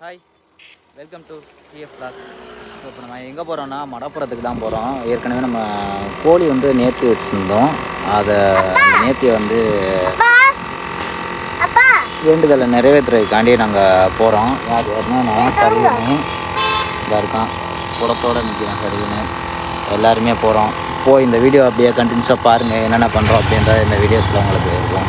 Hi welcome to TF blog இப்போ நம்ம எங்கே போகிறோம்னா மடப்புறத்துக்கு தான் போகிறோம் ஏற்கனவே நம்ம கோழி வந்து நேர்த்தி வச்சுருந்தோம். அதை நேர்த்தியை வந்து வேண்டுதலை நிறைவேற்றுறதுக்காண்டி நாங்கள் போகிறோம் யார் யாருன்னா நான் சர்வீனு இதாக இருக்கான். குடத்தோடு நிற்கிறேன் சர்வீனு எல்லாருமே போகிறோம் போய் இந்த வீடியோ அப்படியே கண்டினியூஸாக பாருங்கள் என்னென்ன பண்ணுறோம் அப்படின்றத இந்த வீடியோஸில் உங்களுக்கு இருக்கும்.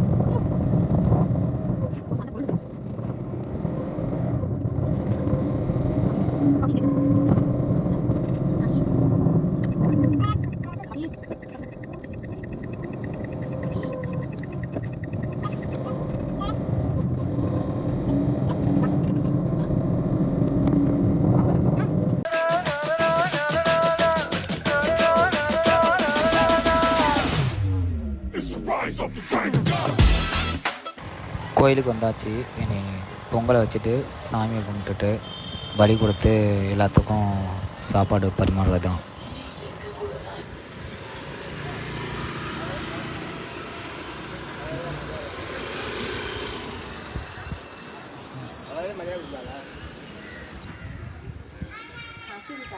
கோயிலுக்கு வந்தாச்சு. இனி பொங்கலை வச்சுட்டு சாமியை கும்பிட்டுட்டு பலி கொடுத்து எல்லாத்துக்கும் சாப்பாடு பரிமாறுறது தான்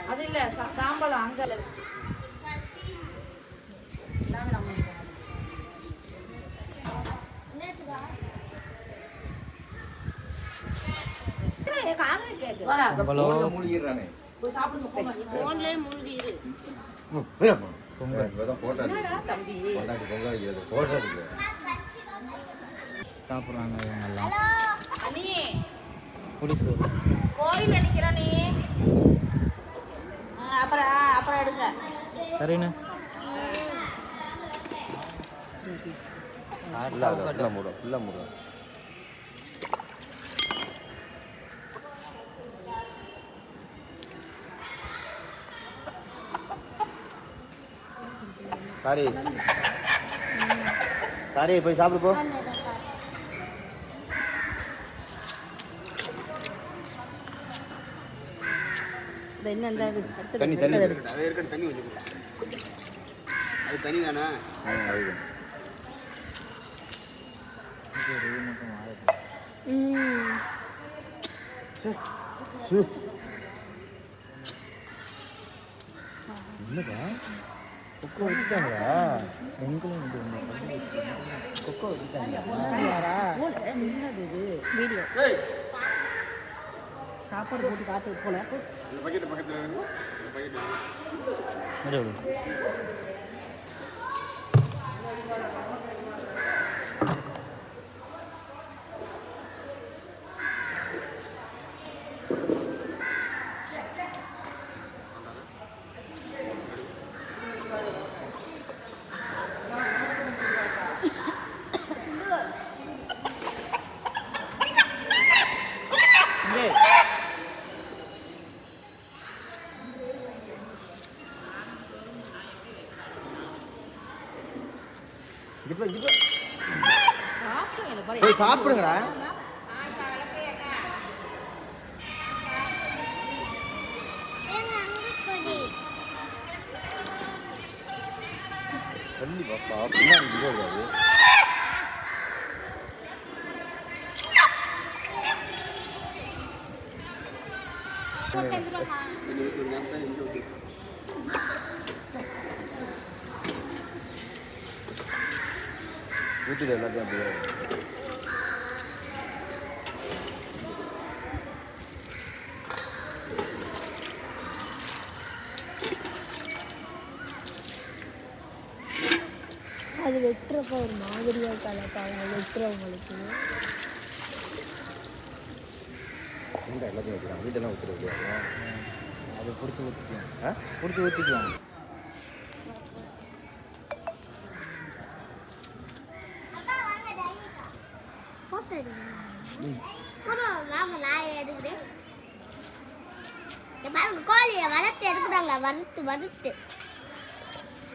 அது இல்ல சா- தாம்பலம் அங்க இல்ல. எல்லாமே நம்ம கிட்ட. வாடா, போய் சாப்பிடுங்க போங்க. சாப்பிட்றாங்க இவங்கெல்லாம். அண்ணி, புளி சோறு கோயில் அடிக்கிறோம் நீ அப்புறம் அப்புறம் எடுங்க. சரிண்ணே சாரி சாரி போய் சாப்பிடு போ. இந்த என்ன அடுத்தது தண்ணி தண்ணி. அது இருக்கட்டும் தண்ணி கொஞ்சம். அது தண்ணி தானே என்னப்பா கொக்கோ வச்சுட்டாங்களா எங்களும் வந்து கொக்கோ என்னது இது வீடியோ. ஏய். சாப்பாடு போட்டு காத்து போல. அந்த பக்கெட்டு பக்கத்தில் போய் சாப்பிடுங்கடா. தள்ளி பாப்பா பின்னாடி இங்கே இருக்காது. எல்லாத்தையும் அப்படியே அது வெட்டுறப்ப ஒரு மாதிரியா கலப்பா அவங்க வெட்டுறவங்களுக்கு இந்த எல்லாத்தையும் வைக்கிறான் வீட்டெல்லாம் ஊற்றிட முடியாது அது பிடிச்சி பாருங்க கோழியை வளர்த்து எடுக்கிறாங்க வறுத்து வறுத்து.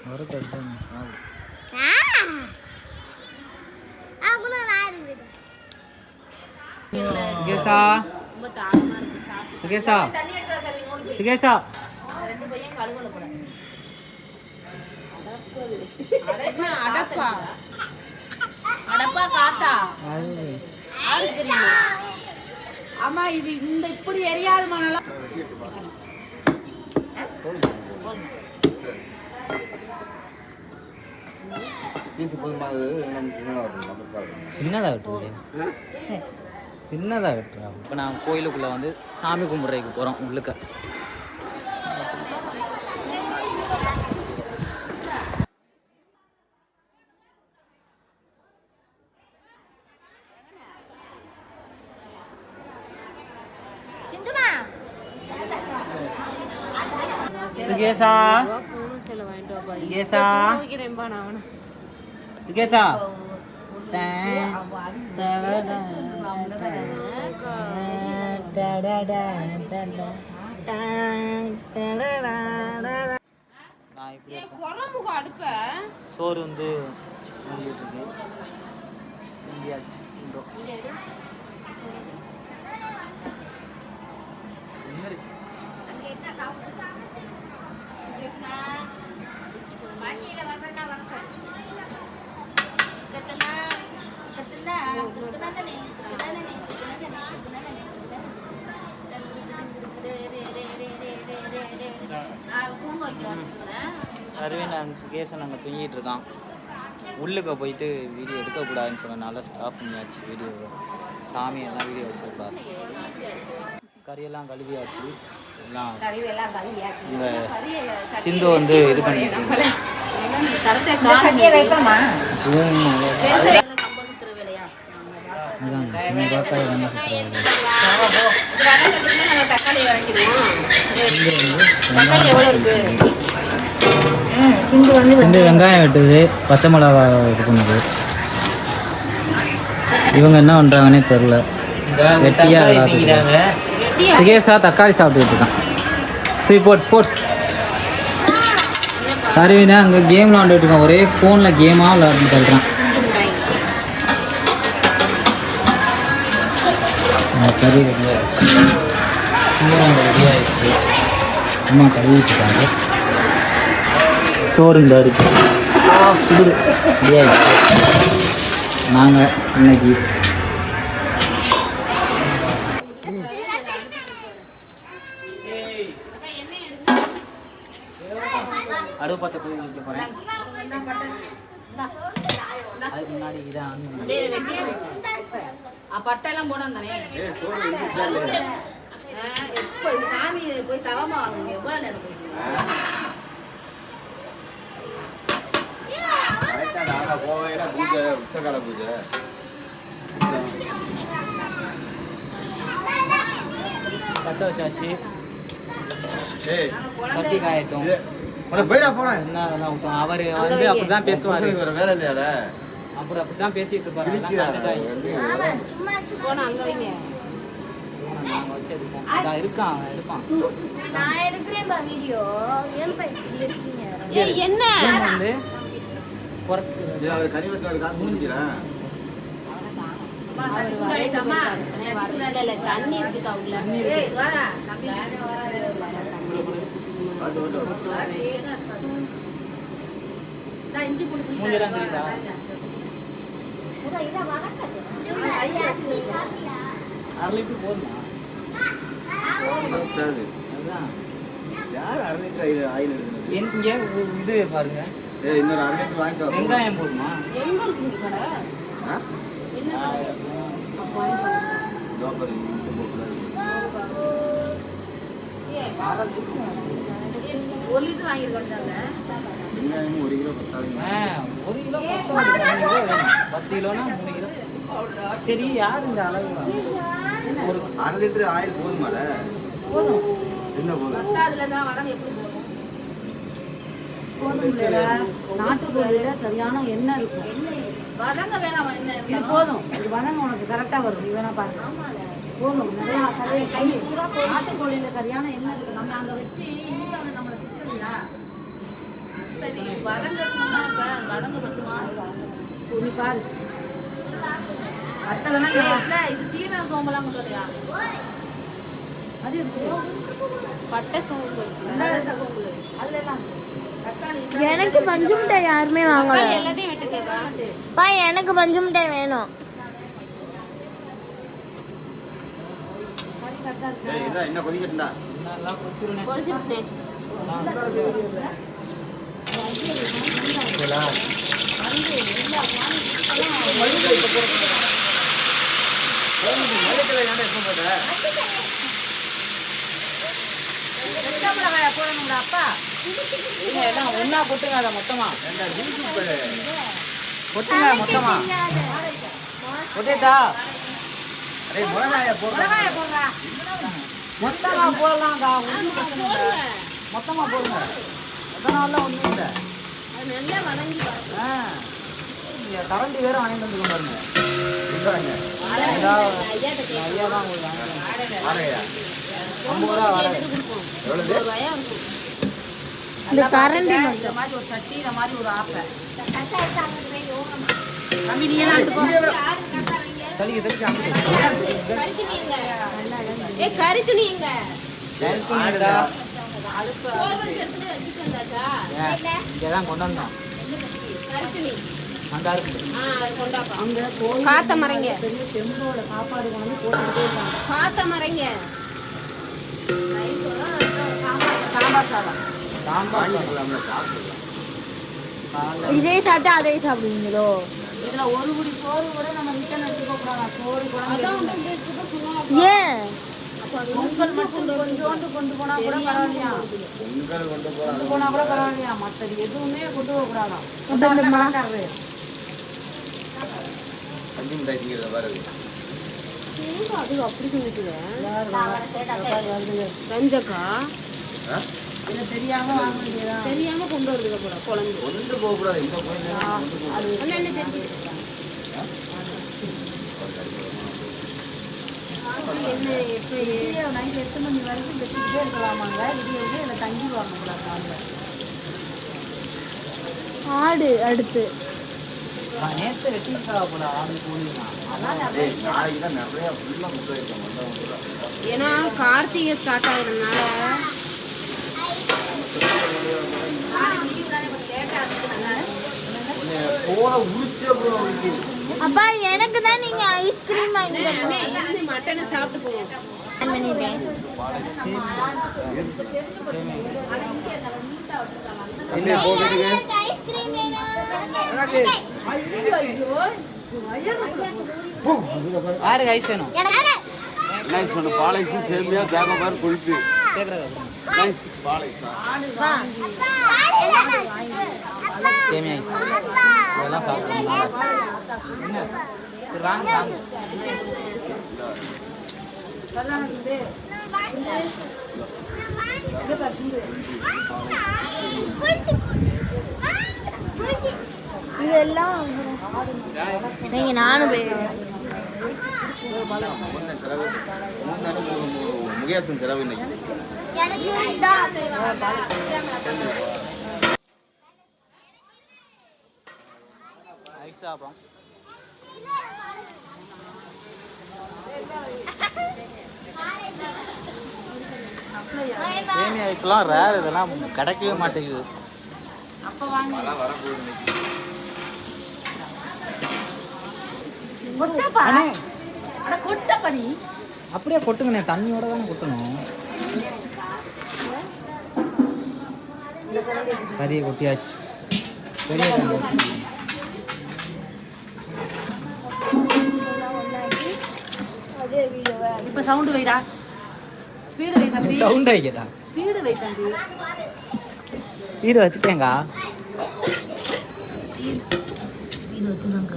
வறுத்து சாப்பிடு அவங்களும் நான் இருக்குது சுகேஷா சுகேஷா சுகேஷா அடப்பா அடப்பா காத்தா ஆமா இது இந்த இப்படி எரியாத மணலாம் பீஸ் போதுமானது சின்னதாக வெட்டுது சின்னதாக வெட்டுறா இப்போ நான் கோயிலுக்குள்ளே வந்து சாமி கும்பிட்றதுக்கு போகிறோம் உள்ளுக்க. சுகேசா குழம்புக்கு அடுப்ப சோறு வந்து இந்தியாச்சு இந்தோ அரவிந்த் சுகேசன் அங்கே தூங்கிட்டு இருக்கான். உள்ளுக்க போயிட்டு வீடியோ எடுக்கக்கூடாதுன்னு சொன்னனால ஸ்டாப் பண்ணியாச்சு வீடியோ சாமியெல்லாம் வீடியோ எடுக்கக்கூடாது கறியெல்லாம் கழுவியாச்சு. இந்த சிந்து வந்து இது பண்ணிட்டு ஜூம் சிந்து வெங்காயம். வெட்டுது பச்சை மிளகா இது பண்ணுது இவங்க என்ன பண்ணுறாங்கன்னே தெரில வெட்டியா எல்லாத்துக்கும். சுகேஷா தக்காளி சாப்பிட்டுட்டு இருக்கான் சரி போட் போட் அருவினா அங்கே கேம் விளாண்டுட்டு இருக்கான் ஒரே ஃபோனில் கேமாக விளாட்னு தள்ளுறான் கறி ரெடி ஆயிடுச்சு. ரெடி ஆயிடுச்சு. அம்மா கழுவிட்டு சோறு இந்த இருக்கு சுடுது. ரெடி ஆயிடுச்சு. நாங்கள் இன்னைக்கு எல்லாம் போனோம் தானே ஆ, எப்போ இது சாமி போய் தவமா வாங்குங்க எவ்வளோ நேரம் போய் கரெக்டாக நாங்கள் போவேன். பூஜை உச்சகால பூஜை. கட்ட வச்சாச்சு. ஏய் கத்தி காயட்டும். போயிடா என்ன அதெல்லாம் அவர் வந்து அப்படிதான் பேசுவாரு. பேசுவாரு வேற வேலை இல்லையால அப்புறம் அப்படிதான் பேசிட்டு இருப்பாரு. இருக்கான் எடுப்பான் நான் வீடியோ. ஏய் என்ன? வந்து தண்ணி உள்ள. இஞ்சி பூண்டு புளி மூஞ்சிலாம் தரேன், தெரியுதா? வாடா. இதை வளர்க்காது ஆ, கையில வச்சுக்கோ. அரை லிட்டர் போதுமா? யார் அரை லிட்டர் ஆயில் ஆயில் எடுக்கணும் இங்க ஒரு இது பாருங்க. இன்னொரு அரை லிட்டர் வாங்கிட்டு வா. வெங்காயம் போதுமா. ஒரு லிட்டர் வாங்கியிருக்கோம்ல வெங்காயமும் ஒரு கிலோ பத்தாதுங்க. ஆ, ஒரு கிலோ. பத்து கிலோனா மூணு கிலோ. சரி யார் இந்த அளவு? ஒரு அரை லிட்டர் ஆயில் போதுமால? போதும். என்ன போதும்? பத்தாதுல தான் வளம் எப்படி போகும் நாட்டுக்கோழியில சரியான எண்ணெய் இருக்கும். வதங்க வேணாமா என்ன இது இருந்தாலும்? போதும். இது வதங்க உனக்கு கரெக்டா வரும். நீ வேணா பாருங்க போதும். நிறைய சரியா கை நாட்டுக்கோழியில சரியான எண்ணெய் இருக்கு. நம்ம அங்க வச்சு நம்மள சரி வதங்கணும்னா இப்ப வதங்க பத்துமா? நீ பாரு. அட்டலைன்னா ஏய், இல்ல, இது சீரக சோம்பெல்லாம் கொண்டு வரையா? அது பட்டை சோம்பு சோம்பு. எனக்கு பஞ்சு மிட்டாய் யாருமே வாங்கல. பா எனக்கு பஞ்சு மிட்டாய் வேணும். என்ன கொதிச்சிருச்சு வெள்ளை மிளகாயை கொட்டுங்க அதை மொத்தமா கொட்டுங்க மொத்தமா கொட்டிட்டா அரே மிளகாய போடுறேன் மொத்தமா பிரச்சனை இல்லை. மொத்தமா போடுங்க. அதனால ஒண்ணும் இல்லை. நல்லா வதங்கி ஆ. கரண்டி வேற வாங்கிட்டு வந்து பாருங்க. இந்தாங்க ஏதாவது ஐயா தான் உங்களுக்கு வாங்கிட்டு ஆரையா ஐம்பது ரூபா வராது எவ்வளவு? ஒரு ரூபாயா இருக்கும் இந்த கரண்டி இந்த மாதிரி ஒரு சட்டி இந்த மாதிரி ஒரு ஆப்பை. தம்பி நீ எல்லாம் எடுத்துக்கோ தலிக்கு தலிக்கு அமுக்கு கறி துணிங்க ஏ கறி துணிங்க ஆடுடா இங்கே தான் கொண்டு வந்தோம் காத்த மரங்க சாப்பாடு காத்த மரங்க சாம்பார் சாதம். சாம்பார் இதே சாப்பிட்டா அதே சாப்பிடுவீங்களோ? இதுல ஒரு குடி சோறு கூட நம்ம ரிட்டர்ன் எடுத்துக்க கூடாது? சோறு குழம்பு ஏன்? பொங்கல் மட்டும் கொஞ்சோண்டு கொண்டு போனா கூட பரவாயில்லையா? பொங்கல் கொண்டு போனா கூட பரவாயில்லையா? மத்தது எதுவுமே கொண்டு போக கூடாதாம். அப்ப இந்த மா- கணக்காரு. பஞ்சு மிட்டாய் திங்கிறத பாரு. ரஞ்சக்கா தெரியாம தெரியாம கொண்டு வருதுக போல குழம்பு கொண்டு போக அண்ணா என்ன தெரிஞ்சு என்ன எப்ப நைட் எட்டு மணி வரைக்கும் வச்சுக்கிட்டே இருக்கலாமாங்க விடிய விடிய இதில் தங்கிடுவாங்க காலில் ஆடு அடுத்து நேற்று வெட்டிட்டா போல ஆடு கோழினா ஏய் நாளைக்கு தான் நிறைய ஃபுல்லாக முட்டை வைக்கும் வந்தவங்க ஏன்னா கார்த்திகை ஸ்டார்ட் ஆகுறதுனால போன உரிச்சே அப்புறம் அப்பா எனக்கு தான் நீங்க ஐஸ்கிரீம் வாங்கி தரணும் மட்டனை சாப்பிட்டு போவோம் யாருக்கு ஐஸ் வேணும்? ஒன்று பாலைஸு சேமியா தேங்க நைஸ் பாலைஸா சேமியா ஐஸ் இதெல்லாம் சாப்பிடணும் வாங்க இதெல்லாம் நீங்க நானும் போயிருக்கேன் ஒன்று செலவு இன்னைக்கு ஐஸ்லாம் ரேர் இதெல்லாம் கிடைக்கவே மாட்டேங்குது. அப்போ வாங்க. அப்படியே கொட்டுங்கண்ணே தண்ணியோட தானே கொட்டணும். கறியை கொட்டியாச்சு. பெரிய. இப்போ சவுண்டு வைடா. ஸ்பீடு வை தம்பி. சவுண்ட் வைக்கிறா ஸ்பீடு வை தம்பி. வீடு வச்சுட்டேங்கா. ஸ்பீடு வச்சுதாங்க.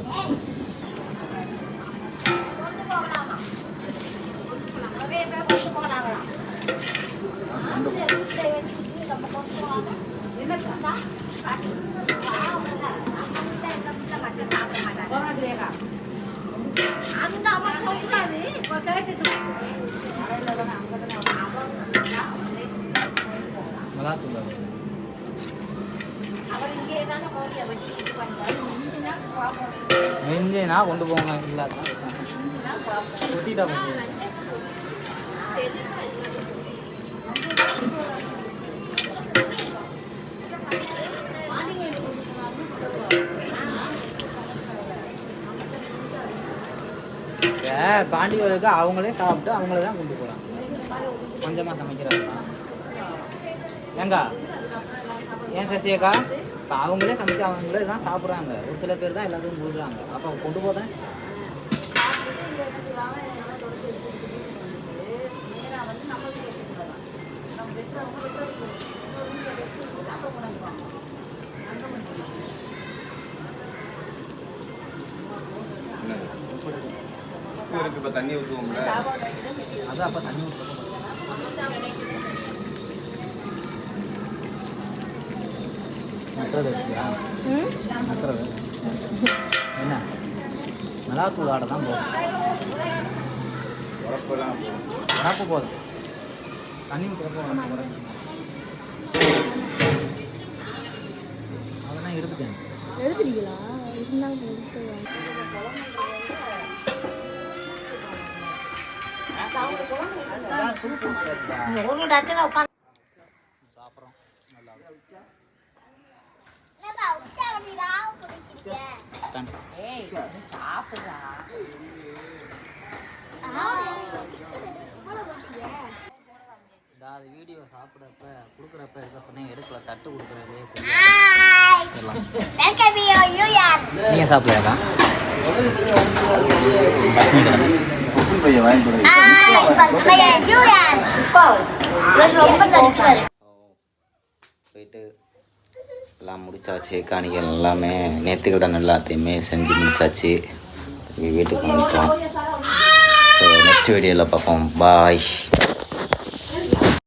மிளகாத்தூள் நெஞ்சேனா கொண்டு போங்க இல்லாத கொட்டிட்டா கொஞ்சம் பாண்டி அவங்களே சாப்பிட்டு அவங்களே தான் கொண்டு போகிறாங்க கொஞ்சமாக சமைக்கிறாங்க ஏங்க? ஏன் சசியக்கா? இப்போ அவங்களே சமைச்சு அவங்களே தான் சாப்பிட்றாங்க. ஒரு சில பேர் தான் எல்லாத்துக்கும் கொடுக்குறாங்க அப்போ கொண்டு போதான் இருக்கு இப்போ தண்ணி ஊற்றுவோம்ல அது அப்போ தண்ணி ஊற்ற நட்டுறது வச்சுக்கிறா நட்டுறது என்ன? மிளகாத்தூள் ஆடை தான் போதும். உரப்பு போதும். தண்ணி ஊற்றுறப்போ அதெல்லாம் எடுத்துட்டேன். எழுதுறீங்களா இருந்தாலும் ஒரு இடத்துல உட்காந்து சாப்பிட்றோம் நல்லா அது வீடியோ சாப்பிட்றப்ப கொடுக்குறப்ப இருக்க எடுக்கல தட்டு கொடுக்குறதுலே நீங்கள் சாப்பிடலையாக்கா பையன் வாங்கி போயிட்டு எல்லாம் முடிச்சாச்சு காணிகள் எல்லாமே நேற்றுக்கடன் எல்லாத்தையுமே செஞ்சு முடிச்சாச்சு. வீட்டுக்கு வந்துட்டோம். ஸோ நெக்ஸ்ட் வீடியோவில் பார்ப்போம். பாய்